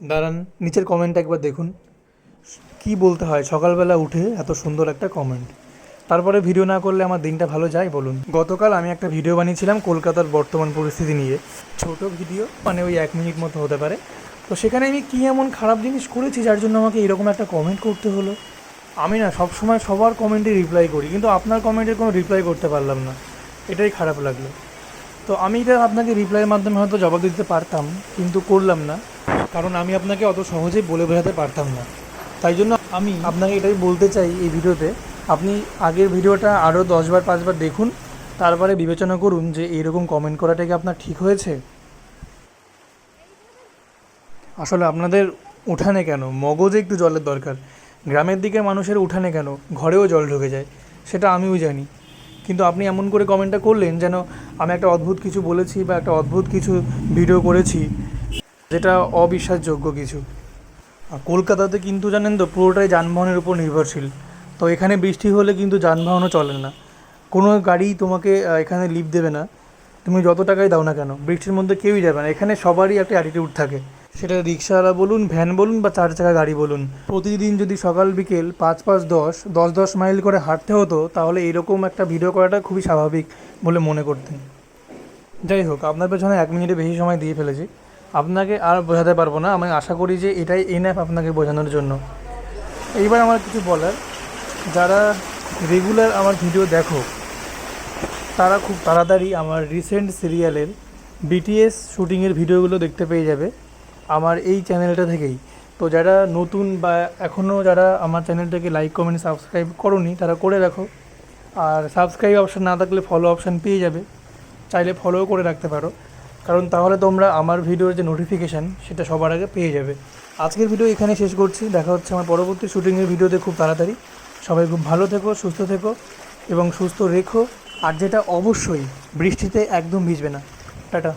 দাঁড়ান, নিচের কমেন্টটা একবার দেখুন। কি বলতে হয়? সকালবেলা উঠে এত সুন্দর একটা কমেন্ট তারপরে ভিডিও না করলে আমার দিনটা ভালো যায় বলুন। গতকাল আমি একটা ভিডিও বানিয়েছিলাম কলকাতার বর্তমান পরিস্থিতি নিয়ে। ছোট ভিডিও মানে ওই এক মিনিট মতো হতে পারে। তো সেখানে আমি কী এমন খারাপ জিনিস করেছি যার জন্য আমাকে এরকম একটা কমেন্ট করতে হলো? আমি না সবসময় সবার কমেন্টে রিপ্লাই করি, কিন্তু আপনার কমেন্টের কোনো রিপ্লাই করতে পারলাম না। এটাই খারাপ লাগল। তো আমি এটা আপনাকে রিপ্লাইয়ের মাধ্যমে হয়তো জবাব দিতে পারতাম, কিন্তু করলাম না। কারণ আমি আপনাকে অত সহজেই বলে বোঝাতে পারতাম না। তাই জন্য আমি আপনাকে এটাই বলতে চাই এই ভিডিওতে। আপনি আগের ভিডিওটা আরও দশবার, পাঁচবার দেখুন, তারপরে বিবেচনা করুন যে এইরকম কমেন্ট করাটা কি আপনার ঠিক হয়েছে? আসলে আপনাদের উঠানে কেন? মগজে একটু জলের দরকার। গ্রামের দিকে মানুষের উঠানে কেন? ঘরেও জল ঢুকে যায়। সেটা আমিও জানি। কিন্তু আপনি এমন করে কমেন্টটা করলেন যেন আমি একটা অদ্ভুত কিছু বলেছি বা একটা অদ্ভুত কিছু ভিডিও করেছি। যেটা অবিশ্বাসযোগ্য কিছু। কলকাতাতে কিন্তু জানেন তো, পুরোটাই যানবাহনের উপর নির্ভরশীল। তো এখানে বৃষ্টি হলে কিন্তু যানবাহনও চলে না। কোনো গাড়ি তোমাকে এখানে লিভ দেবে না। তুমি যত টাকাই দাও না কেন, বৃষ্টির মধ্যে কেউই যাবে না। এখানে সবারই একটা অ্যাটিটিউড থাকে। সেটা রিক্সাওয়ালা বলুন, ভ্যান বলুন বা চার চাকা গাড়ি বলুন। প্রতিদিন যদি সকাল, বিকেল পাঁচ পাঁচ, দশ দশ দশ মাইল করে হাঁটতে হতো, তাহলে এরকম একটা ভিডিও করাটা খুবই স্বাভাবিক বলে মনে করতেন। যাই হোক, আপনার পেছনে এক মিনিটে বেশি সময় দিয়ে ফেলেছি। আপনাকে আর বোঝাতে পারব না। আমি আশা করি যে এটাই এনএফ আপনাকে বোঝানোর জন্য। এইবার আমার কিছু বলার। যারা রেগুলার আমার ভিডিও দেখো, তারা খুব তাড়াতাড়ি আমার রিসেন্ট সিরিয়ালের বিটিএস শুটিংয়ের ভিডিওগুলো দেখতে পেয়ে যাবে আমার এই চ্যানেলটা থেকেই। তো যারা নতুন বা এখনও যারা আমার চ্যানেলটাকে লাইক কমেন্ট সাবস্ক্রাইব করনি, তারা করে রাখো আর সাবস্ক্রাইব অপশান না থাকলে ফলো অপশান পেয়ে যাবে। চাইলে ফলোও করে রাখতে পারো। কারণ তাহলে তোমরা আমার ভিডিওর যে নোটিফিকেশান সেটা সবার আগে পেয়ে যাবে। আজকের ভিডিও এখানে শেষ করছি। দেখা হচ্ছে আমার পরবর্তী শ্যুটিংয়ের ভিডিওতে খুব তাড়াতাড়ি। সবাই খুব ভালো থেকো, সুস্থ থেকো এবং সুস্থ রেখো। আর যেটা অবশ্যই, বৃষ্টিতে একদম ভিজবে না। টাটা।